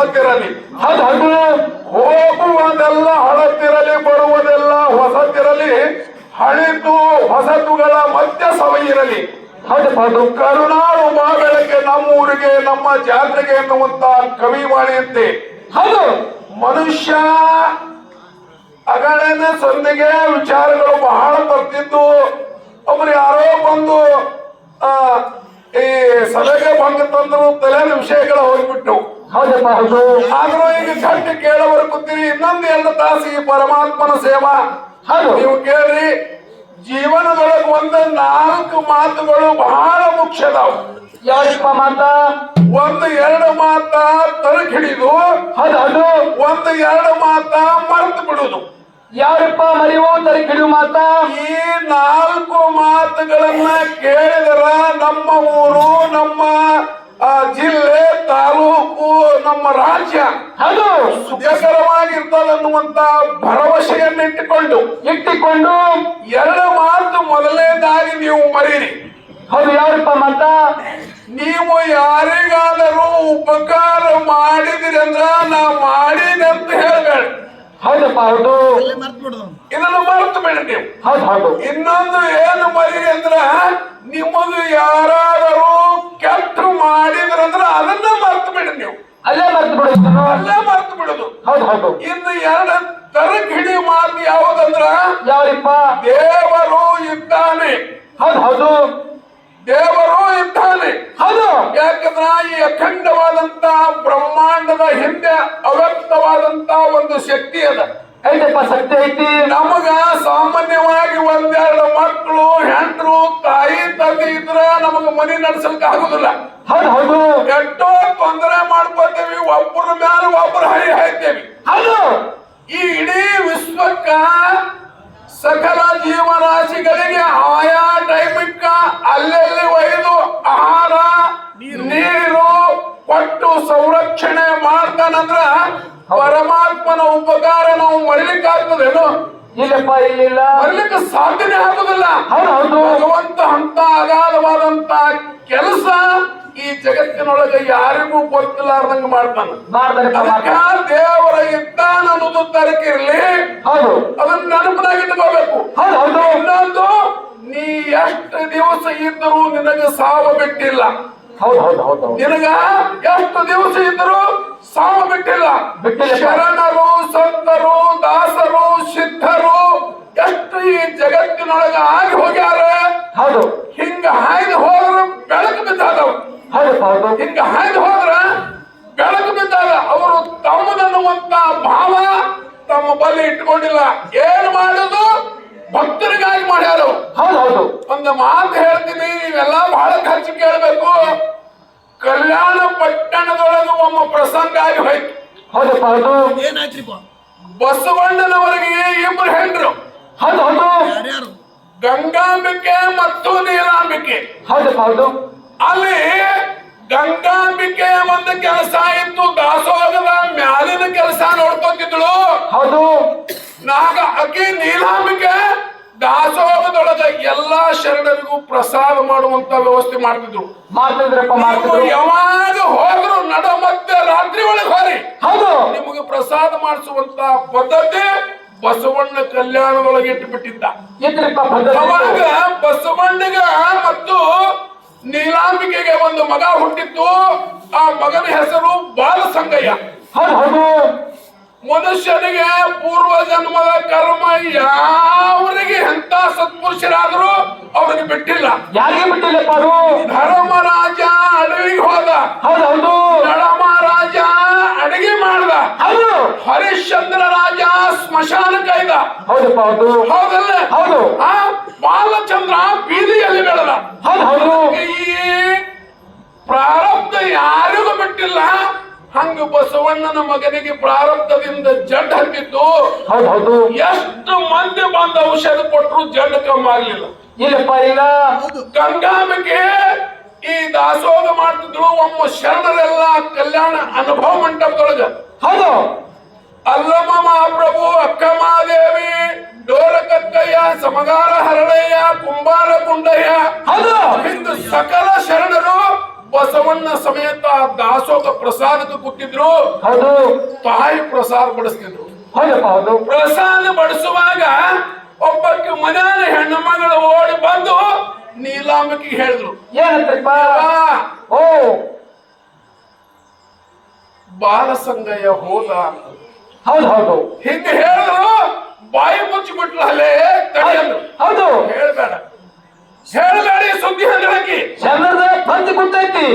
ಹೊಸತಿರಲಿ. ಅದನ್ನು ಹೌದು ಹೋಗುವುದೆಲ್ಲ ಹಳತಿರಲಿ, ಬರುವುದೆಲ್ಲ ಹೊಸತಿರಲಿ, ಹಳಿತು ಹೊಸತುಗಳ ಮಧ್ಯ ಸವೆಯಿರಲಿ ಅದು ಮಾಗಳಿಗೆ ಬೆಳಗ್ಗೆ ನಮ್ಮೂರಿಗೆ, ನಮ್ಮ ಜಾತ್ರೆಗೆ ಎನ್ನುವಂತ ಕವಿವಾಣಿಯಂತೆ. ಅದು ಮನುಷ್ಯ ಅಗಣನ ಸಂದಿಗೆ ವಿಚಾರಗಳು ಬಹಳ ಬರ್ತಿದ್ದು. ಒಬ್ರು ಯಾರೋ ಬಂದು ಈ ಸಭೆಗೆ ಭಂಗ ತಂದ್ರು ತಲೆ ವಿಷಯಗಳು ಹೋಗ್ಬಿಟ್ಟು ಹೌದಪ್ಪ ಹೌದು. ಆದ್ರೂ ಈಗ ಕೇಳವರು ಕೂತೀರಿ. ಇನ್ನೊಂದು ಎರಡು ತಾಸು ಈ ಪರಮಾತ್ಮನ ಸೇವಾ. ಹೌದು. ನೀವು ಕೇಳ್ರಿ ಜೀವನದೊಳಗೆ ಒಂದು ನಾಲ್ಕು ಮಾತುಗಳು ಬಹಳ ಮುಖ್ಯದಾವು. ಯಾವ ಮಾತ? ಒಂದು ಎರಡು ಮಾತ ತರಕ್ ಹಿಡಿದು ಹೌದು. ಒಂದು ಎರಡು ಮಾತ ಮರೆತು ಬಿಡುದು. ಯಾರಪ್ಪ ಮರಿವೋ ತರಕ್ ಕಿಡಿಯು ಮಾತ? ಈ ನಾಲ್ಕು ಮಾತುಗಳನ್ನ ಕೇಳಿದರ ನಮ್ಮ ಊರು ನಮ್ಮ ಆ, ಜಿಲ್ಲೆ ತಾಲೂಕು ನಮ್ಮ ರಾಜ್ಯ ಅದು ಅನ್ನುವಂತ ಭರವಸೆಯನ್ನಿಟ್ಟುಕೊಂಡು ಇಟ್ಟುಕೊಂಡು ಎರಡು ಮಾತು ಮೊದಲನೇದಾಗಿ ನೀವು ಮರೀರಿ. ಅದು ಯಾರಪ್ಪ ಮಾತ? ನೀವು ಯಾರಿಗಾದರೂ ಉಪಕಾರ ಮಾಡಿದಿರಿ ಅಂದ್ರ ನಾ ಮಾಡಿದೆ ಅಂತ ಹೇಳ್ಬೇಡ. ಹೌದಪ್ಪ ಹೌದು. ಇದನ್ನು ಮರೆತು ಬೇಡ ನೀವು. ಹೌದು ಹೌದು. ಇನ್ನೊಂದು ಏನು ಮರಿ ಅಂದ್ರ ನಿಮಗ ಯಾರಾದರೂ ಕೆಟ್ಟ ಮಾಡಿದ್ರಂದ್ರ ಅದನ್ನ ಮರ್ತು ಬಿಡಿ ನೀವು. ಅಲ್ಲೇ ಮರ್ತು ಬಿಡೋದು ಅಲ್ಲೇ ಮರ್ತು ಬಿಡೋದು. ಹೌದು ಹೌದು. ಇನ್ನು ಎರಡು ತರಕ್ ಹಿಡಿ ಮಾತು ಯಾವುದಂದ್ರ ಯಾರಿಪ್ಪ ದೇವರು ಇದ್ದಾನೆ. ಹೌದು ಹೌದು. ದೇವರು ಇದ್ದಾನೆ. ಅದು ಯಾಕಂದ್ರೆ ಈ ಅಖಂಡವಾದಂತಹ ಬ್ರಹ್ಮಾಂಡದ ಹಿಂದೆ ಅವ್ಯಕ್ತವಾದಂತ ಒಂದು ಶಕ್ತಿ ಅದ. ಸತ್ಯ ಐತಿ? ನಮಗ ಸಾಮಾನ್ಯವಾಗಿ ಒಂದೆರಡು ಮಕ್ಕಳು ಹೆಂಡ್ರು ತಾಯಿ ತಂದೆ ಇದ್ರ ನಮಗ ಮನೆ ನಡ್ಸಲಿಕ್ಕೆ ಆಗುದಿಲ್ಲ. ಹೌದು ಹೌದು. ಎಷ್ಟೋ ತೊಂದರೆ ಮಾಡ್ಕೋತೇವಿ ಒಬ್ಬರ ಮೇಲೆ ಒಬ್ಬರು ಹರಿ ಹಾಯ್ತೇವಿ. ಹೌದು. ಈ ಇಡೀ ವಿಶ್ವಕ್ಕ ಸಕಲ ಜೀವರಾಶಿಗಳಿಗೆ ಆಯಾ ಟೈಮಿಕ್ಕ ಅಲ್ಲಲ್ಲಿ ಒಯ್ದು ಆಹಾರ ನೀರು. ಕೊಟ್ಟು ಸಂರಕ್ಷಣೆ ಮಾಡ್ತಾನಂದ್ರ ಪರಮಾತ್ಮನ ಉಪಕಾರ ನಾವು ಮರಿಲಿಕ್ಕಾಗ್ತದೇನು ಇಲ್ಲಪ್ಪ ಇಲ್ಲಿಲ್ಲ. ಮರಿಲಿಕ್ಕೆ ಸಾಧ್ಯನೇ ಆಗುದಿಲ್ಲ. ಭಗವಂತ ಅಂತ ಅಗಾಧವಾದಂತ ಕೆಲಸ ಜಗತ್ತಿನೊಳಗೆ ಯಾರಿಗೂ ಗೊತ್ತಿಲ್ಲಾರ್ದಂಗ ಮಾಡ್ತಾನೆ. ದೇವರ ಇದ್ದಾನ ಅನ್ನೋದು ತರಕಿರ್ಲಿ ಹೌದು. ಅದನ್ನ ನೆನಪದಾಗಿ ಇಟ್ಕೋಬೇಕು. ಇನ್ನೊಂದು ನೀ ಎಷ್ಟು ದಿವಸ ಇದ್ದರೂ ನಿನಗೆ ಸಾವು ಬಿಟ್ಟಿಲ್ಲ. ನಿನಗ ಎಷ್ಟು ದಿವಸ ಇದ್ದರೂ ಸಾವು ಬಿಟ್ಟಿಲ್ಲ. ಬಿಟ್ಟಿಲ್ಲ. ಶರಣರು ಸಂತರು ದಾಸರು ಸಿದ್ಧರು ಎಷ್ಟು ಈ ಜಗತ್ತಿನೊಳಗ ಆಗಿ ಹೋಗ್ಯಾರ? ಹೌದು. ಹಿಂಗ ಹಾಯ್ದು ಹೋದ್ರು ಬೆಳಕು ಬಿದ್ದಾದವು. ಹೌದು ಹಿಂಗ ಹಾಯ್ದು ಹೋದ್ರ ಬೆಳಕು ಬಿದ್ದಾಗ ಅವರು ತಮ್ಮದನ್ನುವಂತ ಭಾವ ತಮ್ಮ ಬಲಿ ಇಟ್ಕೊಂಡಿಲ್ಲ. ಏನ್ ಮಾಡುದು? ಭಕ್ತರಿಗಾಗಿ ಮಾಡ್ಯಾರು. ಅವ್ರು. ಹೌದು ಹೌದು. ಒಂದು ಮಾತು ಹೇಳ್ತೀನಿ ನೀವೆಲ್ಲ ಬಹಳ ಖರ್ಚು ಕೇಳಬೇಕು. ಕಲ್ಯಾಣ ಪಟ್ಟಣದೊಳಗೆ ಒಮ್ಮ ಪ್ರಸಂಗ ಆಗಿ ಹೋಯ್ತು. ಬಸವಣ್ಣನವರಿಗೆ ಇಬ್ರು ಹೆಂಡ್ರು. ಹೌದು ಹೌದು. ಯಾರ್ಯಾರು? ಗಂಗಾಂಬಿಕೆ ಮತ್ತು ನೀಲಾಂಬಿಕೆ. ಹೌದು ಹೌದು ಅಲ್ಲಿ ಗಂಗಾಂಬಿಕೆ ಒಂದು ಕೆಲಸ ಇತ್ತು ದಾಸೋಹದ ಮ್ಯಾಲಿನ ಕೆಲಸ ನೋಡ್ಕೊಂತಿದ್ಳು. ಹೌದು. ನಾಗ ಅಕಿ ನೀಲಾಂಬಿಕೆ ದಾಸೋಹದೊಳಗ ಎಲ್ಲಾ ಶರಣರಿಗೂ ಪ್ರಸಾದ ಮಾಡುವಂತ ವ್ಯವಸ್ಥೆ ಮಾಡ್ತಿದ್ರು. ಯಾವಾಗ ಹೋದ್ರು ನಡ ಮತ್ತೆ ರಾತ್ರಿ ಒಳಗೆ ಹೋರಿ. ಹೌದು. ನಿಮಗೆ ಪ್ರಸಾದ ಮಾಡಿಸುವಂತ ಪದ್ಧತಿ ಬಸವಣ್ಣ ಕಲ್ಯಾಣದೊಳಗೆ ಇಟ್ಟು ಬಿಟ್ಟಿದ್ದ ಬಸವಣ್ಣಗ ಮತ್ತು ನೀಲಾಂಬಿಕೆಗೆ ಒಂದು ಮಗ ಹುಟ್ಟಿತ್ತು. ಆ ಮಗನ ಹೆಸರು ಬಾಲಸಂಗಯ್ಯ. ಹೌದು ಹೌದು. ಮನುಷ್ಯನಿಗೆ ಪೂರ್ವ ಜನ್ಮದ ಕರ್ಮ ಯಾವರಿಗೆ ಎಂತ ಸತ್ಪುರುಷರಾದ್ರು ಅವ್ರಿಗೆ ಬಿಟ್ಟಿಲ್ಲ. ಯಾರಿಗೆ ಬಿಟ್ಟಿಲ್ಲಪ್ಪ ಧರ್ಮರಾಜ ಅಡವಿಗೆ ಹೋದ. ಹೌದು ನಳಮಹಾರಾಜ ಅಡಿಗೆ ಮಾಡ್ದ. ಹೌದು. ಹರಿಶ್ಚಂದ್ರ ರಾಜ ಸ್ಮಶಾನ ಕೈದ ಹೌದಪ್ಪ ಹೌದು. ಹೌದಲ್ಲ? ಹೌದು. ಆ ಬಾಲಚಂದ್ರ ಬೀದಿಯಲ್ಲಿ ಬೆಳೆದ. ಈ ಪ್ರಾರಬ್ಧ ಯಾರಿಗೂ ಬಿಟ್ಟಿಲ್ಲ. ಹಂಗ ಬಸವಣ್ಣನ ಮಗನಿಗೆ ಪ್ರಾರಬ್ಧದಿಂದ ಜಡ್ ಹಾಕಿದ್ದು ಹೌದು ಹೌದು. ಎಷ್ಟು ಮಂದಿ ಬಂದ ಔಷಧ ಕೊಟ್ಟರು ಜಡ್ ಕಮ್ಮಿ ಆಗ್ಲಿಲ್ಲ. ಇಲ್ಲಪ್ಪ ಇಲ್ಲ. ಗಂಗಾಂಬಿಕೆ ಈ ದಾಸೋಹ ಮಾಡ್ತಿದ್ರು. ಒಮ್ಮ ಶರಣರೆಲ್ಲ ಕಲ್ಯಾಣ ಅನುಭವ ಮಂಟಪದೊಳಗ. ಹೌದು. ಅಲ್ಲಮ್ಮ ಮಹಾಪ್ರಭು ಅಕ್ಕಮಾದೇವಿ ಡೋರಕಕ್ಕಯ್ಯ ಸಮಗಾರ ಹರಳಯ್ಯ ಕುಂಬಾರ ಕುಂಡಯ್ಯ ಹೌದು ಇಂದು ಸಕಲ ಶರಣರು ಬಸವಣ್ಣ ಸಮೇತ ದಾಸೋಗ ಪ್ರಸಾದಕ್ಕೆ ಕೊಟ್ಟಿದ್ರು ತಾಯಿ ಪ್ರಸಾದ ಬಡಿಸ್ತಿದ್ರು. ಪ್ರಸಾದ ಬಡಿಸುವಾಗ ಒಬ್ಬಕ್ಕೆ ಮನೆಯ ಹೆಣ್ಣು ಮಗಳು ಓಡಿ ಬಂದು ನೀಲಾಂಬಿಕೆ ಹೇಳಿದ್ರು. ಬಾಲಸಂಗಯ್ಯ ಹೋದ ಅಂತ ಹೌದು ಹೌದು. ಹಿಂದೆ ಹೇಳಿದ್ರು ಬಾಯಿ ಮುಚ್ಚಿಬಿಟ್ಲು ಅಲ್ಲೇ ಹೌದು ಹೇಳಬೇಡ. ಹೇಳಬೇಡಿ ಸುದ್ದಿ ಹಾಕಿ ಶರಣರ ಪಂಚ ಕುತ್ತೈತಿ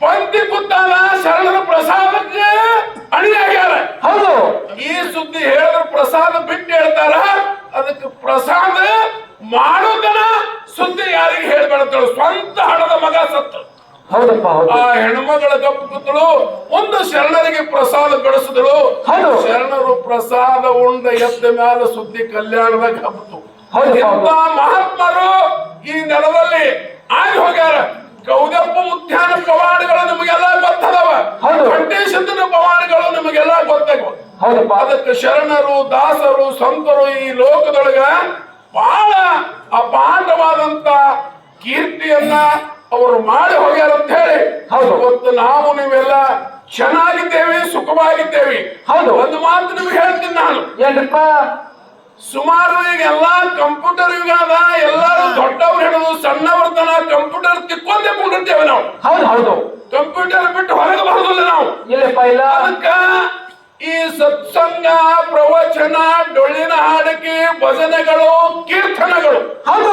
ಪಂಚಿ ಕುತ್ತಾನ ಶರಣರ ಪ್ರಸಾದಕ್ಕೆ ಅಣಿಯಾಗ್ಯಾರ ಹೌದು ಈ ಸುದ್ದಿ ಹೇಳಿದ್ರೆ ಪ್ರಸಾದ ಬಿಟ್ಟು ಹೇಳ್ತಾರ ಅದಕ್ಕೆ ಪ್ರಸಾದ ಮಾಡೋದನ ಸುದ್ದಿ ಯಾರಿಗೆ ಹೇಳ್ಬೇಡ ಸ್ವಂತ ಹಣದ ಮಗ ಸತ್ತು ಹೌದಪ್ಪ ಹೌದು ಆ ಹೆಣ್ಮಗಳ ಕಪ್ಪು ಕೂತಳು ಒಂದು ಶರಣರಿಗೆ ಪ್ರಸಾದ ಬೆಳೆಸಿದಳು. ಶರಣರು ಪ್ರಸಾದ ಉಂಡ ಎದ್ದ ಮ್ಯಾಲ ಸುದ್ದಿ ಕಲ್ಯಾಣದಾಗ ಹಬ್ಬಿತು ಹೌದು. ಮಹಾತ್ಮರು ಈ ನೆಲದಲ್ಲಿ ಆಗಿ ಹೋಗ್ಯಾರ? ಕೌದಪ್ಪ ಉದ್ಯಾನ ಪವಾಡಗಳು ನಿಮಗೆಲ್ಲ ಗೊತ್ತದವ? ಹೌದು. ಕಂಠೇಶಂದನ ಪವಾಡಗಳು ನಿಮಗೆಲ್ಲ ಗೊತ್ತಾಗವ ಹೌದಪ್ಪ. ಅದಕ್ಕೆ ಶರಣರು ದಾಸರು ಸಂತರು ಈ ಲೋಕದೊಳಗ ಬಹಳ ಅಪಾಂಡವಾದಂತ ಕೀರ್ತಿಯನ್ನ ಅವರು ಮಾಡಿ ಹೋಗ್ಯಾರ ಅಂತ ಹೇಳಿ ಹೌದು. ಇವತ್ತು ನಾವು ನೀವೆಲ್ಲ ಚೆನ್ನಾಗಿದ್ದೇವೆ ಸುಖವಾಗಿದ್ದೇವೆ. ಹೌದು. ಒಂದು ಮಾತು ನಿಮ್ಗೆ ಹೇಳ್ತೀನಿ ನಾನು. ಏನಪ್ಪ ಸುಮಾರು ಈಗ ಎಲ್ಲಾ ಕಂಪ್ಯೂಟರ್ ಯುಗ ಅದ ಎಲ್ಲಾರು ದೊಡ್ಡವ್ರು ಹಿಡಿದು ಸಣ್ಣವ್ರ ತನ ಕಂಪ್ಯೂಟರ್ ತಿಕ್ಕೊಂಡೇ ಕುಂಡಿರ್ತೇವೆ ನಾವು. ಹೌದು ಹೌದು. ಕಂಪ್ಯೂಟರ್ ಬಿಟ್ಟು ಹೊರಗೆ ಬರೋದಿಲ್ಲ ನಾವು. ಇಲ್ಲಪ್ಪ ಇಲ್ಲ. ಅದಕ್ಕ ಈ ಸತ್ಸಂಗ ಪ್ರವಚನ ಡೊಳ್ಳಿನ ಹಾಡಿಕೆ ಭಜನೆಗಳು ಕೀರ್ತನಗಳು. ಹೌದು.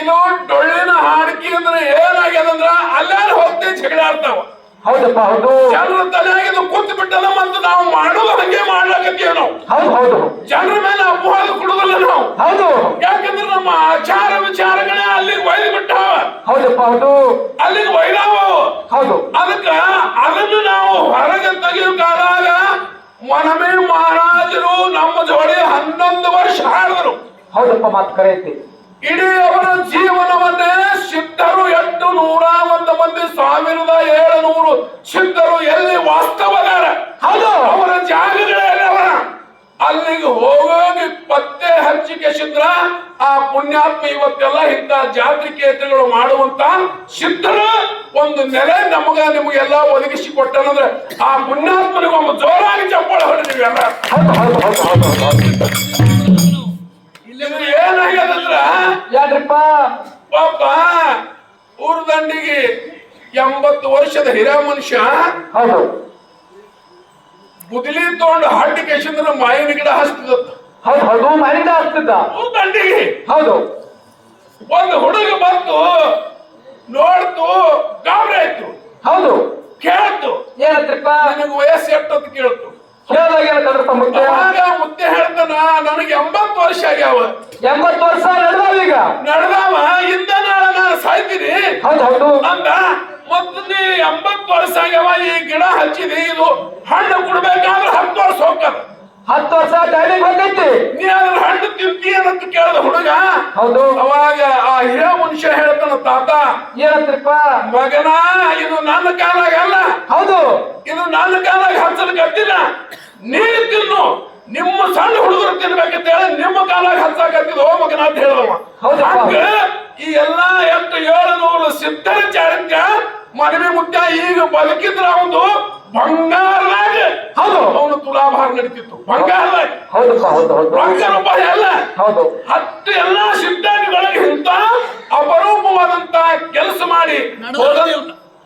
ಇದು ಡೊಳ್ಳಿನ ಹಾಡಿಕೆ ಅಂದ್ರೆ ಏನಾಗ್ಯದಂದ್ರ ಅಲ್ಲೇನು ಹೋಗ್ತಿ ಜಗಳಾಡ್ತಾವ ಹೌದಪ್ಪ ಹೌದು. ಜನರ ತಲೆಯಾಗಿದ್ದು ಕೂತ್ ಬಿಟ್ಟದ ಮತ್ತು ನಾವು ಮಾಡೋದು ಹಂಗೆ ಮಾಡ್ಲಕತ್ತೀವಿ ನಾವು. ಹೌದು ಹೌದು. ಜನರ ಮೇಲೆ ಅಪವಾದ ಕೊಡುದಿಲ್ಲ ನಾವು. ಹೌದು. ಯಾಕಂದ್ರೆ ನಮ್ಮ ಆಚಾರ ವಿಚಾರಗಳೇ ಅಲ್ಲಿಗೆ ಒಯ್ದು ಬಿಟ್ಟಾವ ಹೌದಪ್ಪ ಹೌದು. ಅಲ್ಲಿಗೆ ಒಯ್ದಾವ. ಹೌದು. ಅದಕ್ಕ ಅದನ್ನು ನಾವು ಹೊರಗೆ ತೆಗೆಯುವ ಕಾಲಾಗ ಮನಮೇ ಮಹಾರಾಜರು ನಮ್ಮ ಜೋಡಿ ಹನ್ನೊಂದು ವರ್ಷ ಆಡಿದ್ರು ಹೌದಪ್ಪ ಮಾತು ಕರೆಯುತ್ತೆ ಇಡೀ ಅವರ ಜೀವನವನ್ನೇ ಸಿದ್ಧರು ಎಂಟು ನೂರ ಒಂದು ಮಂದಿ ಸಾವಿರದ ಏಳು ನೂರು ಸಿದ್ಧರು ಎಲ್ಲಿ ವಾಸ್ತವದಾರ ಹೌದು. ಅವರ ಜಾಗಗಳೇ ಅವರ ಅಲ್ಲಿಗೆ ಹೋಗೋಗಿ ಪತ್ತೆ ಹಚ್ಚಿಕೆ ಸಿದ್ರ ಆ ಪುಣ್ಯಾತ್ಮ ಇವತ್ತೆಲ್ಲ ಇಂಥ ಜಾತ್ರೆ ಕೇಂದ್ರಗಳು ಮಾಡುವಂತ ಸಿದ್ಧರು ಒಂದು ನೆಲೆ ನಮಗ ನಿಮಗೆಲ್ಲ ಒದಗಿಸಿ ಕೊಟ್ಟನಂದ್ರೆ ಆ ಪುಣ್ಯಾತ್ಮನಿಗೆ ಒಂದು ಜೋರಾಗಿ ಚಪ್ಪಾಳೆ ಹೊಡಿದೀವಿ ಅಲ್ಲ. ಏನಾಗ್ಯದಂದ್ರ ಯಾಕ್ರಪ್ಪ? ಪಾಪ ಊರ ದಂಡಿಗೆ ಎಂಬತ್ತು ವರ್ಷದ ಹಿರಿಯ ಮನುಷ್ಯ ಗುದಲಿ ತಗೊಂಡು ಹಡ್ಡಿ ಕೇಶಂದ್ರ ಮಾವಿನ ಗಿಡ ಹಸ್ತದ ಹೌದು ಹೌದು ಆಗ್ತಿದ್ದ ಊರ ದಂಡಿಗೆ. ಹೌದು. ಒಂದು ಹುಡುಗ ಬಂತು ನೋಡ್ತು ಗಾಬರಿ ಆಯ್ತು. ಹೌದು. ಕೇಳ್ತು. ಏನತ್ರಪ್ಪ ನಿನಗೆ ವಯಸ್ಸು ಎಷ್ಟು ಅಂತ ಕೇಳ್ತು ಅವಾಗ ಮುತ್ತೆ ಹೇಳ್ತಾನ ನನಗೆ ಎಂಬತ್ತು ವರ್ಷ ಆಗ್ಯಾವ. ಎಂಬತ್ತು ವರ್ಷ ನಡೆದಾವೀಗ ನಡೆದಾವ ಇಂದ ನಾಳೆ ನಾನು ಸಾಯ್ತೀನಿ. ಹೌದು ಹೌದು. ಅಂದ ನೀ ಎಂಬತ್ತು ವರ್ಷ ಆಗ್ಯಾವ ಈ ಗಿಡ ಹಚ್ಚಿದಿ ಇದು ಹಣ್ಣು ಕೊಡ್ಬೇಕಾದ್ರೆ ಹತ್ತು ವರ್ಷ ಹೋಗ್ತದ. ಹತ್ತು ವರ್ಷ ಡೈಲಿ ಬಂದೈತಿ. ನೀ ಅದ್ರ ಹಣ್ಣು ತಿಂತೀಯ ಅಂತ ಕೇಳಿದ ಹುಡುಗ? ಹೌದು. ಅವಾಗ ಆ ಹಿರಿಯ ಮನುಷ್ಯ ಹೇಳ್ತಾನ ತಾತ ಏನಂತಪ್ಪ ಮಗನ ಇದು ನನ್ನ ಕಾಲಾಗ ಅಲ್ಲ. ಹೌದು. ಇದು ನನ್ನ ಕಾಲಾಗ ಹಚ್ಚಲು ಕತ್ತಿಲ್ಲ ನೀನು ತಿನ್ನು. ನಿಮ್ಮ ಸಣ್ಣ ಹುಡುಗರು ತಿನ್ಬೇಕಂತ ಹೇಳಿ ನಿಮ್ಮ ಕಾಲಾಗ ಹಚ್ಚಾಕತ್ತಿದ್ ಮಗನ ಅಂತ ಹೇಳಿದವ. ಹೌದು. ಈ ಎಲ್ಲಾ ಎಂಟು ಏಳು ನೂರು ಸಿದ್ಧರ ಚಾರಿತ್ಯ ಮನವಿ ಮುಖ್ಯ ಈಗ ಬದುಕಿದ್ರ ಅವನು ಬಂಗಾರದಾಗ ಹೌದು. ಅವನು ತುಲಾಭಾರ ನಡೀತಿತ್ತು. ಬಂಗಾರದಾಗ ಹೌದು ರೊಕ್ಕ ರೂಪಾಯಿ ಅಲ್ಲ. ಹೌದು. ಹತ್ತು ಎಲ್ಲಾ ಸಿದ್ಧಾಂತಗಳಿಗೆ ಇಂತ ಅಪರೂಪವಾದಂತ ಕೆಲಸ ಮಾಡಿ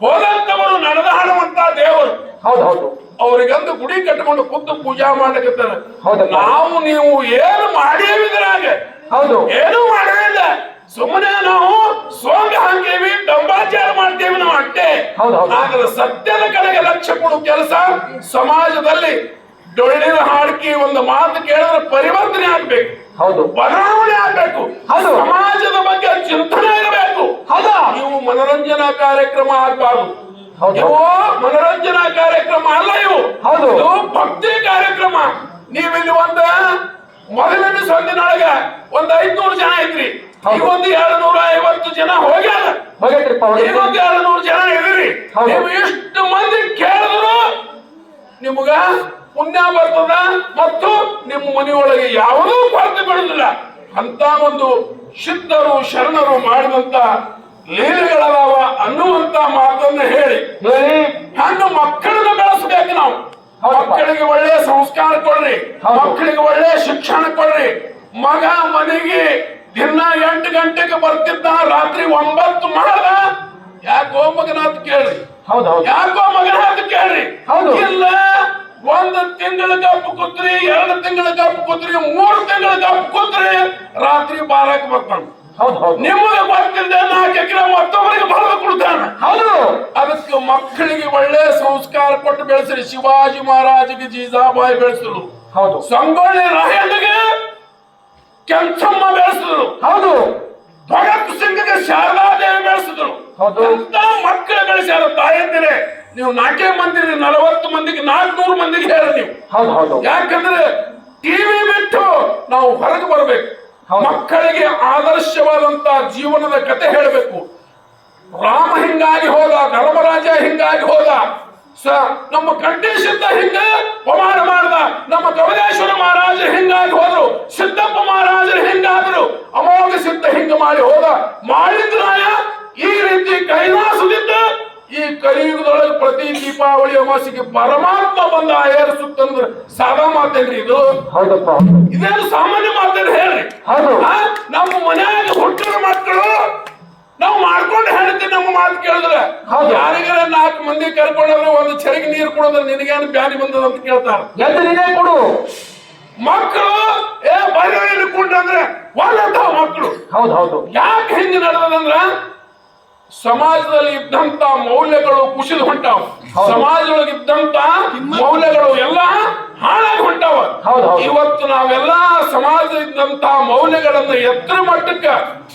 ಹೋದಂತವರು ನಡೆದ ಹಾಡುವಂತ ದೇವರು. ಹೌದು ಹೌದು. ಅವರಿಗಂದು ಗುಡಿ ಕಟ್ಟಿಕೊಂಡು ಕುದ್ದು ಪೂಜಾ ಮಾಡ್ಲಿಕತ್ತಾರ ಹೌದಪ್ಪ. ನಾವು ನೀವು ಏನು ಮಾಡಿದ್ರಾಗ ಹೌದು. ಏನು ಮಾಡಲಿಲ್ಲ ಸುಮ್ಮನೆ ನಾವು ಸೋಂಗ ಹಾಕೇವಿ ಡಂಬಾಚಾರ ಮಾಡ್ತೇವೆ ನಾವು ಅಟ್ಟೆ. ಆದ್ರೆ ಸತ್ಯದ ಕಡೆಗೆ ಲಕ್ಷ್ಯ ಕೊಡುವ ಕೆಲಸ ಸಮಾಜದಲ್ಲಿ ಡೊಳ್ಳಿನ ಹಾಡಿಕೆ ಒಂದು ಮಾತು ಕೇಳಿದ್ರೆ ಪರಿವರ್ತನೆ ಆಗ್ಬೇಕು. ಹೌದು. ಬದಲಾವಣೆ ಆಗ್ಬೇಕು. ಹೌದು. ಸಮಾಜದ ಬಗ್ಗೆ ಚಿಂತನೆ ಇರಬೇಕು. ಹೌದಾ. ನೀವು ಮನರಂಜನಾ ಕಾರ್ಯಕ್ರಮ ಆಗ್ಬಾರ್ದು. ಇವು ಮನರಂಜನಾ ಕಾರ್ಯಕ್ರಮ ಅಲ್ಲ ಇವು. ಹೌದು. ಭಕ್ತಿ ಕಾರ್ಯಕ್ರಮ. ನೀವಿಲ್ಲಿ ಒಂದ ಮೊದಲನೇ ಸಂದಿನೊಳಗ ಒಂದ್ ಐದ್ನೂರು ಜನ ಐತ್ರಿ ಈಗ ಎರಡು ನೂರ ಐವತ್ತು ಜನ ಹೋಗ್ಯಾರ. ಹೋಗೈತ್ರಿಪ್ಪ ಈಗ ಹೋಗೈತಿ ಎರಡು ನೂರು ಜನ ಇದ್ರಿ ನೀವು ಇಷ್ಟು ಮಂದಿ ಕೇಳಿದ್ರು ನಿಮ್ಗ ಪುಣ್ಯ ಬರ್ತದ ಮತ್ತು ನಿಮ್ಮ ಮನೆಯೊಳಗೆ ಯಾವುದೂ ಕೊರತೆ ಬೀಳುದಿಲ್ಲ ಅಂತ ಒಂದು ಸಿದ್ಧರು ಶರಣರು ಮಾಡಿದಂತ ಲೀಲೆಗಳದಾವ ಅನ್ನುವಂತ ಮಾತನ್ನ ಹೇಳಿ. ಹೇಳಿ. ಹೆಣ್ಣು ಮಕ್ಕಳನ್ನ ಬೆಳೆಸಬೇಕು ನಾವು. ಮಕ್ಕಳಿಗೆ ಒಳ್ಳೆ ಸಂಸ್ಕಾರ ಕೊಡ್ರಿ. ಮಕ್ಕಳಿಗೆ ಒಳ್ಳೆ ಶಿಕ್ಷಣ ಕೊಡ್ರಿ. ಮಗ ಮನೆಗೆ ದಿನ ಎಂಟು ಗಂಟೆಗೆ ಬರ್ತಿದ್ದ ರಾತ್ರಿ ಒಂಬತ್ತು ಮಾಡದ ಯಾಕೋ ಮಗನಾಥ್ ಕೇಳ್ರಿ. ಯಾಕೋ ಮಗನಾಥ್ ಕೇಳ್ರಿ. ಇಲ್ಲ ಒಂದು ತಿಂಗಳ ಕಪ್ಪು ಕೂತ್ರಿ ಎರಡು ತಿಂಗಳ ಕಪ್ಪು ಕೂತ್ರಿ ಮೂರು ತಿಂಗಳ ಕಪ್ಪು ಕೂತ್ರಿ ರಾತ್ರಿ ಬಾರಕ್ ಬರ್ತಾನ. ನಿಮಗೆ ಗೊತ್ತಿಲ್ಲದೆ ನಾಲ್ಕು ಎಕರೆ ಮತ್ತೊಬ್ಬರಿಗೆ ಬರೆದು ಕೊಡ್ತಾನ ಹೌದು. ಅದಕ್ಕೆ ಮಕ್ಕಳಿಗೆ ಒಳ್ಳೆ ಸಂಸ್ಕಾರ ಕೊಟ್ಟು ಬೆಳೆಸ್ರಿ. ಶಿವಾಜಿ ಮಹಾರಾಜಿಗೆ ಜೀಜಾಬಾಯಿ ಬೆಳೆಸಲು ಹೌದು. ಸಂಗೊಳ್ಳಿ ರಾಯಣ್ಣಗೆ ಕೆಂಚಮ್ಮ ಬೆಳೆಸಿದ್ರು. ಹೌದು. ಭಗತ್ ಸಿಂಗ್ಗೆ ಶಾರದಾದೇವಿ ಬೆಳೆಸಿದ್ರು. ಹೌದು. ಎಂತ ಮಕ್ಕಳು ಬೆಳೆಸ್ಯಾರ ತಾಯಂದಿರೆ ನೀವು ನಾಲ್ಕೇ ಮಂದಿರಿ ನಲವತ್ತು ಮಂದಿಗೆ ನಾಲ್ಕುನೂರು ಮಂದಿಗೆ ಹೇಳಿ ನೀವು. ಹೌದು ಹೌದು. ಯಾಕಂದ್ರೆ ಟಿವಿ ಬಿಟ್ಟು ನಾವು ಹೊರಗೆ ಬರಬೇಕು. ಮಕ್ಕಳಿಗೆ ಆದರ್ಶವಾದಂತ ಜೀವನದ ಕತೆ ಹೇಳಬೇಕು. ರಾಮ ಹಿಂಗಾಗಿ ಹೋದ ಧರ್ಮರಾಜ ಹಿಂಗಾಗಿ ಹೋದ. ಸ ನಮ್ಮ ಕಂಠೇಶಿದ್ದ ಹಿಂಗ ಪಮಾನ ಮಾಡ್ದ ನಮ್ಮ ಕವಲೇಶ್ವರ ಮಹಾರಾಜ ಹಿಂಗಾಗಿ ಹೋದ್ರು ಸಿದ್ದಪ್ಪ ಮಹಾರಾಜರು ಹಿಂಗಾದ್ರು ಅಮೋಘ ಸಿದ್ಧ ಹಿಂಗ ಮಾಡಿ ಹೋದ ಮಾಡಿದ್ರಾಯ ಈ ರೀತಿ ಕೈಲಾಸದಿಂದ ಈ ಕಲಿಯುಗದೊಳಗೆ ಪ್ರತಿ ಅಮಾಸಿಗೆ ಪರಮಾತ್ಮ ಬಂದ ಏರಿಸುತ್ತಂದ್ರೆ ಸಾದಾ ಮಾತೇನ್ರಿ ಇದು? ಹೌದಪ್ಪ ಹೌದು ಇದೇನು ಸಾಮಾನ್ಯ ಮಾತೇನು ಹೇಳ್ರಿ? ನಮ್ಮ ಮನ್ಯಾಗ ಹುಟ್ಟಿದ ಮಕ್ಕಳು ನಾವು ಮಾಡ್ಕೊಂಡು ಹೇಳ್ತೀವಿ ನಮ್ಮ ಮಾತು ಕೇಳಿದ್ರೆ. ಯಾರಿಗಾರ ನಾಲ್ಕು ಮಂದಿ ಕರ್ಕೊಂಡ್ರೆ ಒಂದು ಚರಿಗೆ ನೀರು ಕೊಡೋದ್ರೆ ನಿನಗೇನು ಬ್ಯಾನಿ ಬಂದದ ಅಂತ ಕೇಳ್ತಾರೆ. ಎದ್ದು ನೀನೇ ಕೊಡು. ಮಕ್ಕಳು ಏ ಬರೀ ಕುಂಡ್ರಂದ್ರೆ ಒಳ್ಳಂತಾವ ಮಕ್ಕಳು. ಹೌದು ಹೌದು. ಯಾಕೆ ಹಿಂದೆ ನಡೆದಂದ್ರ ಸಮಾಜದಲ್ಲಿ ಇದ್ದಂತ ಮೌಲ್ಯಗಳು ಕುಸಿದು ಹೊಂಟಾವ. ಹೌದು. ಸಮಾಜದೊಳಗೆ ಇದ್ದಂತ ಮೌಲ್ಯಗಳು ಎಲ್ಲ ಹಾಳಾಗಿ ಹೊಂಟಾವ. ಇವತ್ತು ನಾವೆಲ್ಲ ಸಮಾಜ ಇದ್ದಂತ ಮೌಲ್ಯಗಳನ್ನ ಎತ್ತರ ಮಟ್ಟಕ್ಕ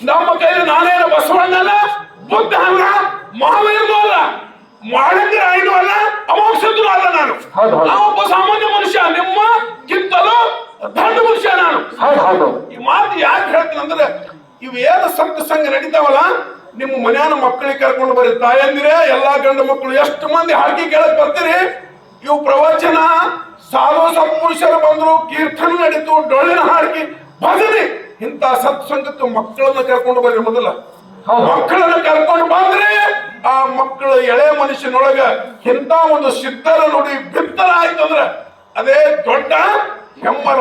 ನಮ್ಮ ಕೈಲಿ ನಾನೇನು ಬಸವಣ್ಣನ ಬುದ್ಧ ಅಲ್ಲ ಮಹಾವೀರನು ಅಲ್ಲ ಮಾಡಂಗ್ರ ಐದು ಅಲ್ಲ ಅಮೋಕ್ಷದ್ದು ಅಲ್ಲ ನಾನು. ನಾವೊಬ್ಬ ಸಾಮಾನ್ಯ ಮನುಷ್ಯ ನಿಮ್ಮ ಕಿಂತಲೂ ದೊಡ್ಡ ಮನುಷ್ಯ ನಾನು ಈ ಮಾತು ಯಾಕೆ ಹೇಳ್ತೀನಿ ಅಂದ್ರೆ ಇವೇನು ಸಂತ ಸಂಘ ನಡೀತಾವಲ್ಲ ನಿಮ್ಮ ಮನೆಯನ್ನು ಮಕ್ಕಳಿಗೆ ಕರ್ಕೊಂಡು ಬರ್ರಿ. ತಾಯಂದಿರೇ ಎಲ್ಲಾ ಗಂಡು ಮಕ್ಕಳು ಎಷ್ಟು ಮಂದಿ ಹಾಕಿ ಕೇಳಕ್ ಬರ್ತೀರಿ? ಇವು ಪ್ರವಚನ ಸಾಧು ಸತ್ಪುರುಷರು ಬಂದ್ರು ಕೀರ್ತನೆ ನಡೀತು ಡೊಳ್ಳಿನ ಹಾಡಿಕೆ ಭಜನೆ ಇಂತ ಸತ್ಸಂಗತ್ತು ಮಕ್ಕಳನ್ನ ಕರ್ಕೊಂಡು ಬರ್ರಿ ಮೊದಲ. ಮಕ್ಕಳನ್ನ ಕರ್ಕೊಂಡು ಬಂದ್ರೆ ಆ ಮಕ್ಕಳ ಎಳೆ ಮನುಷ್ಯನೊಳಗ ಇಂಥ ಒಂದು ಸಿದ್ಧರ ನೋಡಿ ಬಿತ್ತರ ಆಯ್ತು ಅಂದ್ರೆ ಅದೇ ದೊಡ್ಡ ಹೆಮ್ಮರ.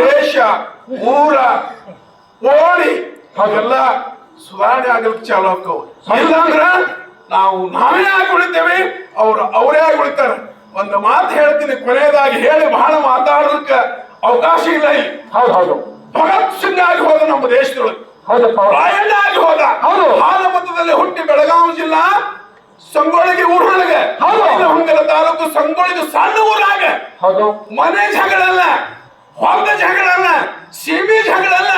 ದೇಶ ಊರ ಓಡಿ ಅವೆಲ್ಲ ಸುಧಾರಣೆ ಆಗಲಿಕ್ಕೆ ಚಾಲು ಆಗ್ತಾವ ಇಲ್ಲಾಂದ್ರ ನಾವು ನಾವೇ ಆಗಿ ಉಳಿತೇವೆ ಅವ್ರು ಅವರೇ ಆಗಿ ಉಳಿತಾರೆ. ಒಂದು ಮಾತು ಹೇಳ್ತೀನಿ ಕೊನೆಯದಾಗಿ ಹೇಳಿ ಬಹಳ ಮಾತಾಡೋದಕ್ಕೆ ಅವಕಾಶ ಇಲ್ಲ ಇಲ್ಲಿ. ಹೌದು ಹೌದು. ಭಗತ್ ಸಿಂಗ್ ಆಗಿ ಹೋದ ನಮ್ಮ ದೇಶದೊಳಗೆ. ಹೌದಪ್ಪ ಹೌದು ರಾಯಣ್ಣ ಆಗಿ ಹೋದ. ಹೌದು. ಹಾಲಮತದಲ್ಲಿ ಹುಟ್ಟಿ ಬೆಳಗಾವಿ ಜಿಲ್ಲಾ ಸಂಗೊಳ್ಳಿಗೆ ಊರೊಳಗೆ. ಹೌದು. ಹೊಂಗಲ ತಾಲೂಕು ಸಂಗೊಳ್ಳಿಗೆ ಸಣ್ಣ ಊರಾಗ. ಹೌದು. ಮನೆ ಜಗಳಲ್ಲ ಹೊಲದ ಜಗಳಲ್ಲ ಸೀಮೆ ಜಗಳಲ್ಲ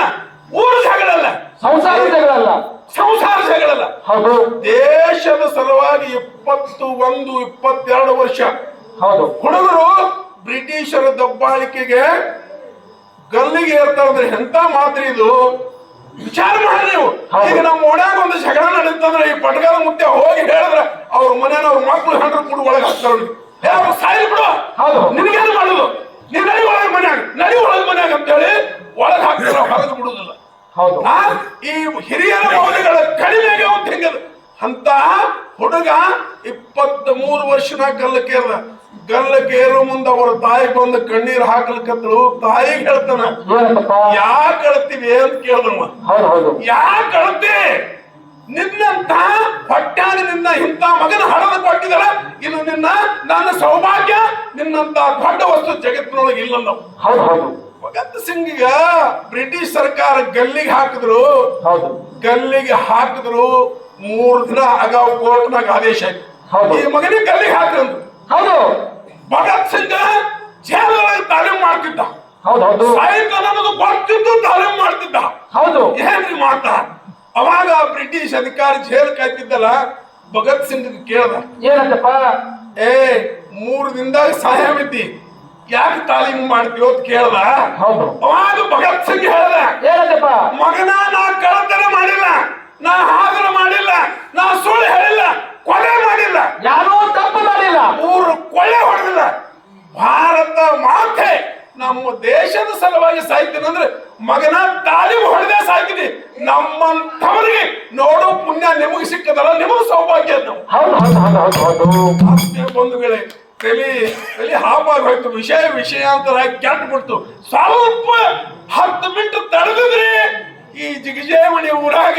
ಊರು ಜಗಳಲ್ಲ. ಸಂಸಾರ ಜಗಳಲ್ಲ ಸಂಸಾರ ಜಗಳಲ್ಲ ಹೌದು. ದೇಶದ ಸಲುವಾಗಿ ಇಪ್ಪತ್ತು ಒಂದು ಇಪ್ಪತ್ತೆರಡು ವರ್ಷ ಹೌದು. ಹುಡುಗರು ಬ್ರಿಟಿಷರ ದಬ್ಬಾಳಿಕೆಗೆ ಗಲ್ಲಿಗೆ ಏರ್ತಾರೆ ಅಂದ್ರೆ ಎಂತ ಮಾತ್ರ ಇದು? ವಿಚಾರ ಮಾಡಿ ನೀವು. ಈಗ ನಮ್ಮ ಓಣ್ಯಾಗ ಒಂದು ಜಗಳ ನಡೀತಂದ್ರೆ ಈ ಪಟ್ಗಾದ ಮುತ್ತೆ ಹೋಗಿ ಹೇಳಿದ್ರೆ ಅವ್ರ ಮನೆಯವ್ರ ಅವ್ರ ಮಕ್ಕಳು ಹೆಂಡ್ರು ಕೂಡ ಒಳಗೆ ಹಾಕ್ತಾರ ಸಾಯಿಲ್ ಬಿಡು. ಹೌದು ಮಾಡುದು ನೀ ನಡಿ ಒಳಗೆ ಮನ್ಯಾಗ ನಡಿ ಒಳಗೆ ಮನ್ಯಾಗ ಅಂತೇಳಿ ಒಳಗೆ ಹಾಕ್ತಾರ ಹೊರಗೆ ಬಿಡುದಿಲ್ಲ ಹೌದು ಆ, ಈ ಹಿರಿಯರ ಮೌಲ್ಯಗಳ ಕಡಿಮೆಗೆ ಒಂದು ಹೆಂಗದ? ಅಂತ ಹುಡುಗ ಇಪ್ಪತ್ತ್ ಮೂರು ವರ್ಷನ ಗಲ್ಲಕೇರ ಗಲ್ಲಕೇರು ಮುಂದ ಅವರ ತಾಯಿ ಬಂದು ಕಣ್ಣೀರ್ ಹಾಕ್ಲಿಕ್ಕತ್ತಳು ತಾಯಿ ಹೇಳ್ತಾನ ಯಾಕೆ ಅಳ್ತೀವಿ ಅಂತ ಕೇಳ್ದವ. ಯಾಕೆ ಅಳ್ತಿ? ನಿನ್ನಂತ ಹೊಟ್ಟಾನ ನಿನ್ನ ಇಂತ ಮಗನ ಹಣದ ಕೊಟ್ಟಿದಾರ ಇನ್ನು ನಿನ್ನ ನನ್ನ ಸೌಭಾಗ್ಯ ನಿನ್ನಂತ ದೊಡ್ಡ ವಸ್ತು ಜಗತ್ತಿನೊಳಗೆ ಇಲ್ಲ ನಾವು ಭಗತ್ ಸಿಂಗ್ಗ ಬ್ರಿಟಿಷ್ ಸರ್ಕಾರ ಗಲ್ಲಿಗೆ ಹಾಕಿದ್ರು. ಹೌದು. ಗಲ್ಲಿಗೆ ಹಾಕಿದ್ರು ಮೂರ್ ದಿನ ಅಗಾವ್ ಕೋರ್ಟ್ನಾಗ ಆದೇಶ ಆಯ್ತು. ಈ ಮಗನಿಗೆ ಗಲ್ಲಿಗೆ ಹಾಕಿದ್ರು ಹೌದು. ಭಗತ್ ಸಿಂಗ್ ಜೈಲೊಳಗೆ ತಾಲೀಮ್ ಮಾಡ್ತಿದ್ದ. ಹೌದೌದು ಸಾಯಂಕಾಲ ಸಾಹಿತ್ಯ ಗೊತ್ತಿದ್ದು ತಾಲೀಮ್ ಮಾಡ್ತಿದ್ದ. ಹೌದು. ಏನ್ರಿ ಮಾಡ್ತಾ? ಅವಾಗ ಬ್ರಿಟಿಷ್ ಅಧಿಕಾರಿ ಜೇಲ್ ಕಾಯ್ತಿದ್ದಲ್ಲ ಭಗತ್ ಸಿಂಗ್ ಕೇಳ್ದ. ಏನಂತಪ್ಪ? ಏ ಮೂರು ದಿನದಾಗ ಸಹಾಯ ಮಿತಿ ಯಾಕೆ ತಾಲೀಮ್ ಮಾಡ್ತೀವೋ ಅಂತ ಕೇಳ್ದ? ಹೌದು. ಅವಾಗ ಭಗತ್ ಸಿಂಗ್ ಹೇಳ್ದ ಏನಂತಪ್ಪ ಮಗನ ನಾ ಕಳತನ ಮಾಡಿಲ್ಲ ನಾ ಹಾಗರ ಮಾಡಿಲ್ಲ ನಾ ಸುಳ್ಳು ಹೇಳಿಲ್ಲ ಕೊಲೆ ಮಾಡಿಲ್ಲ. ಯಾರೋ ತಪ್ಪು ಮಾಡಿಲ್ಲ. ಊರು ಕೊಳೆ ಹೊಡೆದಿಲ್ಲ. ಭಾರತ ಮಾತೆ ನಮ್ಮ ದೇಶದ ಸಲುವಾಗಿ ಸಾಯ್ತೀನಿ ಅಂದ್ರೆ ಮಗನ ತಾಲೀಮ್ ಹೊಡೆದೇ ಸಾಯ್ತೀನಿ. ನಮ್ಮಂಥವರಿಗೆ ನೋಡೋ ಪುಣ್ಯ ನಿಮಗೆ ಸಿಕ್ಕದಲ್ಲ ನಿಮಗೆ ಸೌಭಾಗ್ಯ ನಾವು ಹೌದು ಹೌದು ಹೌದು ಹೌದು ಹೌದು. ಬಂಧುಗಳೇ ತಲೆ ತಲೆ ಹಾಪಾಗಿ ಹೋಯ್ತು ವಿಷಯ ವಿಷಯಾಂತರ ಕೆಟ್ಟ ಬಿಡ್ತು ಸ್ವಲ್ಪ ಹತ್ತು ಮಿನಿಟ್ ತಡೆದಿದ್ರಿ ಈ ಜಿಗಜೇಮಣಿ ಊರಾಗ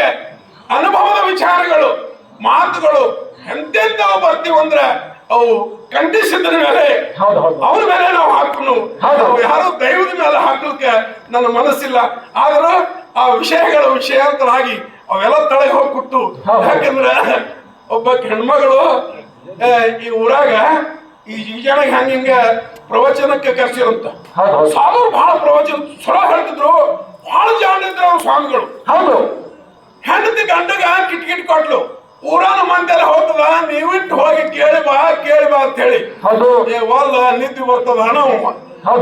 ಅನುಭವದ ವಿಚಾರಗಳು ಮಾತುಗಳು ಎಂತೆಂತ ಬರ್ತೀವಂದ್ರ ಅವು ಖಂಡಿಸಿದ್ರ ಮೇಲೆ ಅವ್ರ ಮೇಲೆ ನಾವು ಹಾಕಲು. ಯಾರೋ ದೈವದ ಮೇಲೆ ಹಾಕಲಿಕ್ಕೆ ನನ್ನ ಮನಸ್ಸಿಲ್ಲ. ಆದರೂ ಆ ವಿಷಯಗಳ ವಿಷಯಾಂತರಾಗಿ ಅವೆಲ್ಲ ತಳಗೆ ಹೋಗಿ. ಯಾಕಂದ್ರೆ ಒಬ್ಬ ಹೆಣ್ಮಗಳು ಈ ಊರಾಗ ಈ ಜನ ಹೆಂಗ ಹಿಂಗ ಪ್ರವಚನಕ್ಕೆ ಕರ್ಸಿರಂತ ಸ್ವಾಮಿಗಳು ಬಹಳ ಪ್ರವಚನ ಚಲೋ ಹೇಳ್ತಿದ್ರು ಬಹಳ ಜಾಣ ಇದ್ರು ಅವ್ರ ಸ್ವಾಮಿಗಳು. ಹೌದು. ಹೆಂಡತಿ ಗಂಡಗ ಕಿಟ್ ಕಿಟ್ ಕೊಟ್ಲು. ಊರಾನ ಮಂದೆಲ್ಲ ಹೋಗ್ತದ ನೀವಿಟ್ಟು ಹೋಗಿ ಕೇಳಿ ಬಾ ಕೇಳಿ ಬಾ ಅಂತ ಹೇಳಿ ಒಲ್ಲ ನಿದ್ದೆ ಬರ್ತದ ಹಣ.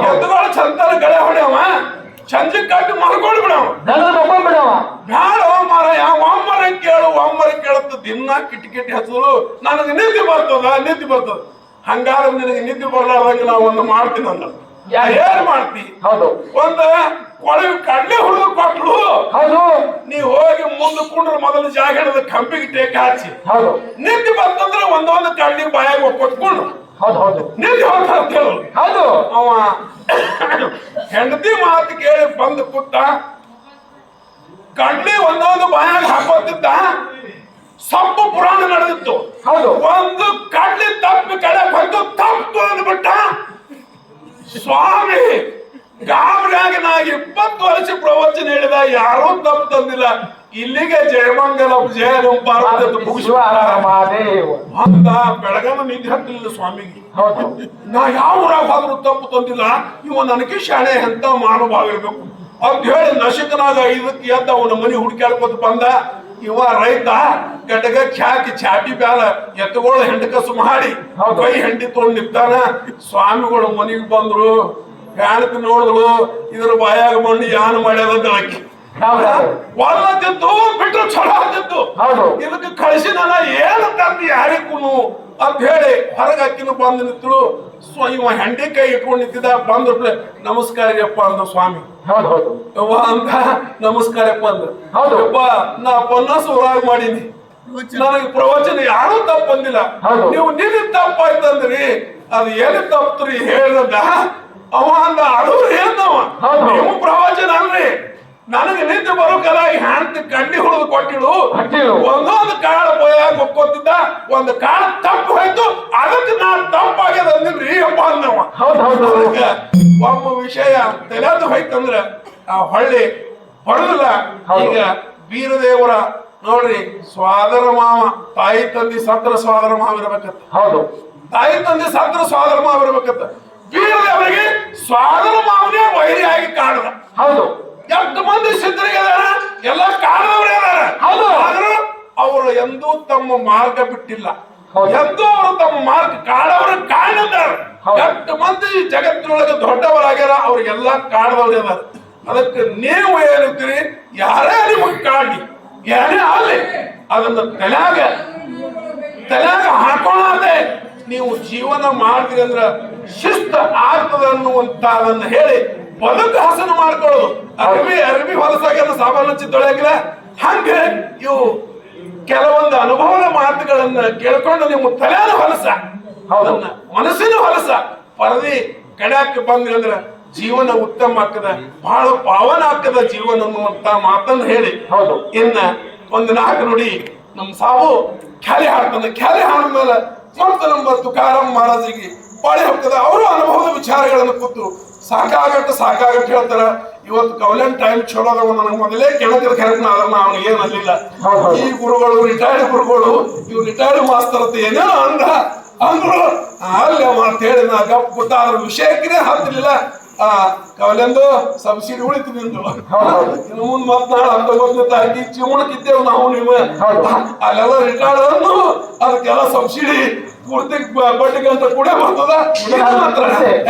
ಎದ್ದುಗಳು ಚಂತನ ಗಳೆ ಹೊಡೆಯವ ಚಂದ ಕಟ್ಟಿ ಮಲ್ಕೊಂಡು ಬಿಡವ. ಬ್ಯಾಡ ಮಾರ ಯಾವ ಒಮ್ಮರ ಕೇಳು ಒಮ್ಮರ ಕೇಳುತ್ತ ದಿನ ಕಿಟಿ ಕಿಟಿ ಹಚ್ಚಲು ನನಗೆ ನಿದ್ದೆ ಬರ್ತದ ನಿದ್ದೆ ಬರ್ತದ. ಹಂಗಾದ್ರೆ ನಿನಗೆ ನಿದ್ದೆ ಬರಲಾರ್ದಾಗ ನಾವು ಒಂದು ಮಾಡ್ತೀನಿ ಅಂದ. ಏನ್ ಮಾಡ್ತಿ? ಹೌದು. ಒಂದ ಕೊಳವಿ ಕಡ್ಲೆ ಹುಡುಗ ಕೊಟ್ಲು. ಹೌದು. ನೀ ಹೋಗಿ ಮುಂದೆ ಕುಂಡ್ರ ಮೊದಲು ಜಾಗ ಹಿಡಿದ ಕಂಬಿಗೆ ಟೇಕ್ ಹಾಚಿ ಹೌದು. ನಿದ್ದೆ ಬಂತಂದ್ರೆ ಒಂದೊಂದು ಕಡ್ಲಿ ಬಾಯಾಗ ಕೊಟ್ಕೊಂಡು ಹೌದು ಹೌದು. ನಿದ್ದೆ ಹೋಗ್ತಾ ಅಂತ ಹೇಳು. ಹೌದು. ಅವ ಹೆಂಡತಿ ಮಾತು ಕೇಳಿ ಬಂದು ಕುತ್ತ ಕಡ್ಲಿ ಒಂದೊಂದು ಬಾಯಾಗ ಹಾಕೋತಿದ್ದ. ಸಪ್ಪು ಪುರಾಣ ನಡೆದಿತ್ತು. ಹೌದು. ಒಂದು ಕಡ್ಲಿ ತಪ್ಪು ಕಡೆ ಬಂದು ತಪ್ಪು ಅಂದ್ಬಿಟ್ಟ ಸ್ವಾಮಿ ಗಾಬರಿಯಾಗಿ ನಾ ಇಪ್ಪತ್ತು ವರ್ಷ ಪ್ರವಚನ ಹೇಳಿದ. ಯಾರೂ ತಪ್ಪು ತಂದಿಲ್ಲ. ಇಲ್ಲಿಗೆ ಜಯಮಂಗಲ ಜಯ ಪಾರ್ವತಿ ಶಿವ ಮುಗಿಸ್ಬಿಟ್ಟ ಮಹಾದೇವ. ಅಂದ ಬೆಳಗಾನ ನಿದ್ದೆ ಹತ್ತಲಿಲ್ಲ ಸ್ವಾಮಿಗೆ ನಾ ಯಾವ ಊರಾಗಾದ್ರೂ ತಪ್ಪು ತಂದಿಲ್ಲ. ಇವ ನನಗೆ ಶಾಣೆ ಎಂತ ಮಾನಭಾವ ಇರ್ಬೇಕು. ಅಂತ ಹೇಳಿ ನಶಕನಾಗ ಇದಕ್ಕೆ ಎದ್ದ ಅವನ ಮನಿ ಹುಡುಕ್ಯಾಡ್ಕೊತ ಬಂದ. ಇವ ರೈತ ಗಡ್ಡಗ ಚಾಕಿ ಚಾಟಿ ಬ್ಯಾಲ ಎತ್ತುಗಳು ಹೆಂಡಕಸು ಮಾಡಿ. ಕೈ ಹೆಂಡಿ ತೊಗೊಂಡ್ ನಿಂತಾನ ಸ್ವಾಮಿಗಳು ಮನೆಗೆ ಬಂದ್ರು ಹೆಣತಿ ನೋಡಿದ್ರು ಇದ್ರ ಬಾಯಾಗ ಮಣ್ಣು ಯಾನ್ ಮಾಡ್ಯಾರ ಅಕ್ಕಿ. ಹೌದು. ಒಲ್ಲದಿದ್ದು ಬಿಟ್ರು ಚಲೋ ಇದಕ್ಕೆ ಕಳಿಸಿನಲ್ಲ ಏನು ತಂದು ಯಾರಿಗೂ ಅಂತ ಹೇಳಿ ಹೊರಗೆ ಅಕ್ಕಿನ ಬಂದು ನಿಂತಳು ಸ್ವ ಇವ ಹೆಂಡಿ ಕೈ ಇಟ್ಕೊಂಡು ನಿಂತಿದ್ದ ಬಂದ ನಮಸ್ಕಾರ ಯಪ್ಪ ಅಂದ ಸ್ವಾಮಿ. ಹೌದು ಹೌದು. ಯವ್ವ ಅಂತ ನಮಸ್ಕಾರಪ್ಪ ಅಂದ. ಹೌದು. ಯಪ್ಪ ನಾ ಪನ್ನಾಸು ಹೊರಗೆ ಮಾಡೀನಿ. ನನಗೆ ಪ್ರವಚನ ಯಾರು ತಪ್ಪು ಬಂದಿಲ್ಲ ನೀವು ನಿನ್ನ ತಪ್ಪಾಯ್ತಂದ್ರಿ. ಅದು ಏನು ರೀ ಹೇಳ್ದ ಅವ ಅಂದ ಅಡುವ್ರು ಹೇಳ್ದವ. ಹೌದು. ನೀವು ಪ್ರವಚನ ಅಲ್ರಿ. ನನಗೆ ನಿಂತು ಬರೋಕಲ್ಲ ಈ ಕಡ್ಡಿ ಕಣ್ಣಿ ಕೊಟ್ಟಿಳು ಕೊಟ್ಟಿಳು. ಒಂದೊಂದು ಕಾಳು ಬೊಯ್ಯಾಗ ಒಕ್ಕೋತಿದ್ದ ಒಂದು ಕಾಳು ತಪ್ಪು ಹೋಯ್ತು. ಅದಕ್ಕೆ ನಾ ತಪ್ಪಾಗ್ಯದ ಅಂದಿನ್ರಿ ಅಪ್ಪ ಅಂದವ. ಒಬ್ಬ ವಿಷಯ ತಲೆದು ಹೋಯ್ತಂದ್ರ ಆ ಹೊಳ್ಳಿ ಹೊಡೆದಿಲ್ಲ ಹೌದು. ಈಗ ಬೀರದೇವರ ನೋಡ್ರಿ ಸ್ವಾದರ ಮಾವ ತಾಯಿ ತಂದಿ ಸತ್ರ ಸ್ವಾದರ ಮಾವ ಇರ್ಬೇಕತ್ತ ಹೌದು. ತಾಯಿ ತಂದೆ ಸತ್ರ ಸ್ವಾದರ ಮಾವ ಇರ್ಬೇಕತ್ತ ಬೀರದೇವರಿಗೆ ಸ್ವಾದರ ಮಾವನೇ ವೈರಿಯಾಗಿ ಆಗಿ ಕಾಣದ. ಹೌದು. ಎಷ್ಟು ಮಂದಿ ಸಿದ್ಧರಿಗೆ ಅದಾರ ಎಲ್ಲ ಅದಾರ ಹೌದು. ಆದ್ರೂ ಅವರು ಎಂದೂ ತಮ್ಮ ಮಾರ್ಗ ಬಿಟ್ಟಿಲ್ಲ. ಎಂದೂ ಅವರು ತಮ್ಮ ಮಾರ್ಗ ಕಾಣವ್ರ ಕಾಣದಾರ ಎಂಟು ಎಷ್ಟು ಮಂದಿ ಜಗತ್ತಿನೊಳಗೆ ದೊಡ್ಡವರಾಗ್ಯಾರ ಅವ್ರಿಗೆಲ್ಲ ಕಾಣದವ್ರೆ ಅದಾರ ಅದಕ್ಕೆ ನೀವು ಏನಿದ್ದೀರಿ ಯಾರೇ ನಿಮಗೆ ಕಾಣಿ ಯಾರೇ ಆಗಲಿ ಅದನ್ನ ತಲೆಯಾಗ ತಲೆಯಾಗ ಹಾಕೊಳ್ಳದೆ ನೀವು ಜೀವನ ಮಾಡ್ತೀರಿ ಅಂದ್ರ ಶಿಸ್ತ ಆಗ್ತದೆ ಅನ್ನುವಂತ ಅದನ್ನ ಹೇಳಿ ಬದುಕು ಹಸನು ಮಾಡ್ಕೊಳ್ಳೋದು. ಅರಬಿ ಅರಬಿ ಹೊಲಸಾಗ್ಯದ ಸಾಮಾನು ಚಿತ್ತೊಳಗಿಲ್ಲ ಹಂಗೆ ಇವು ಕೆಲವೊಂದು ಅನುಭವದ ಮಾತುಗಳನ್ನ ಕೇಳ್ಕೊಂಡು ನಿಮ್ಮ ತಲೆಯಾದ ಹೊಲಸ. ಹೌದನ್ನ ಮನಸ್ಸಿನ ಹೊಲಸ. ಪರದಿ ಕಡ್ಯಾಕ ಬಂದ್ ಅಂದ್ರ ಜೀವನ ಉತ್ತಮ ಆಗ್ತದ. ಬಹಳ ಪಾವನ ಆಗ್ತದ ಜೀವನ ಅನ್ನುವಂತ ಮಾತನ್ನ ಹೇಳಿ. ಹೌದು. ಇನ್ನ ಒಂದು ನಾಲ್ಕು ನುಡಿ ನಮ್ ಸಾವು. ಖ್ಯಾಲಿ ಹಾಡ್ತಾನೆ. ಖ್ಯಾಲಿ ಹಾಡಿದ್ಮೇಲೆ ಮತ್ತೆ ನಮ್ಮ ತುಕಾರಾಮ್ ಮಹಾರಾಜರಿಗೆ ಪಾಳಿ ಹೋಗ್ತದೆ ಅವರು ಅನುಭವದ ವಿಚಾರಗಳನ್ನು ಕೂತು ಸಾಕಾಗಟ್ಟು ಸಾಕಾಗಟ್ಟು ಹೇಳ್ತಾರ ಇವತ್ತು ಕವಲನ್ ಟೈಮ್ ಚಲೋ ಅದಾವ ನನಗೆ ಮೊದಲೇ ಕೆಳಗಿದ ಕರೆಕ್ಟ್ ಅದನ್ನ ಅವನಿಗೆ ಏನಲ್ಲಿಲ್ಲ. ಈ ಗುರುಗಳು ರಿಟೈರ್ಡ್ ಗುರುಗಳು ಇವ್ ರಿಟೈರ್ಡ್ ಮಾಸ್ತರ್ ಅಂತ ಏನೇನೋ ಅಂದ ಅಂದ್ರು ಅಲ್ಲಿ ಅವ ಅಂತ ಹೇಳಿ ನಾ ಗಪ್ ಗೊತ್ತ ಅದ್ರ ವಿಷಯಕ್ಕೆ ಹತ್ತಲಿಲ್ಲ ಆ ಕವಲೆಂದು ಸಬ್ಸಿಡಿ ಉಳಿತು ನಿಂದು. ಇನ್ನು ಮುಂದ್ ಮತ್ ನಾಳೆ ಅಂತ ತಾರೀಕಿಗೆ ಜೀವನಕ್ಕಿದ್ದೇವು ನಾವು ನಿಮ್ಮ. ಅಲ್ಲೆಲ್ಲ ರಿಟೈರ್ಡ್ ಅನ್ನು ಅದಕ್ಕೆಲ್ಲ ಸಬ್ಸಿಡಿ ಪೂರ್ತಿ ಬ- ಬಡ್ಡಿಗೆ ಅಂತ ಕೂಡ ಬರ್ತದ?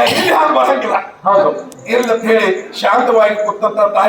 ಇಲ್ಲಿ ಹಾಗೆ ಬರಂಗಿಲ್ಲ ಅಂತ ಹೇಳಿ ಶಾಂತವಾಗಿ ಕೂತಂತ ತಾಯಿ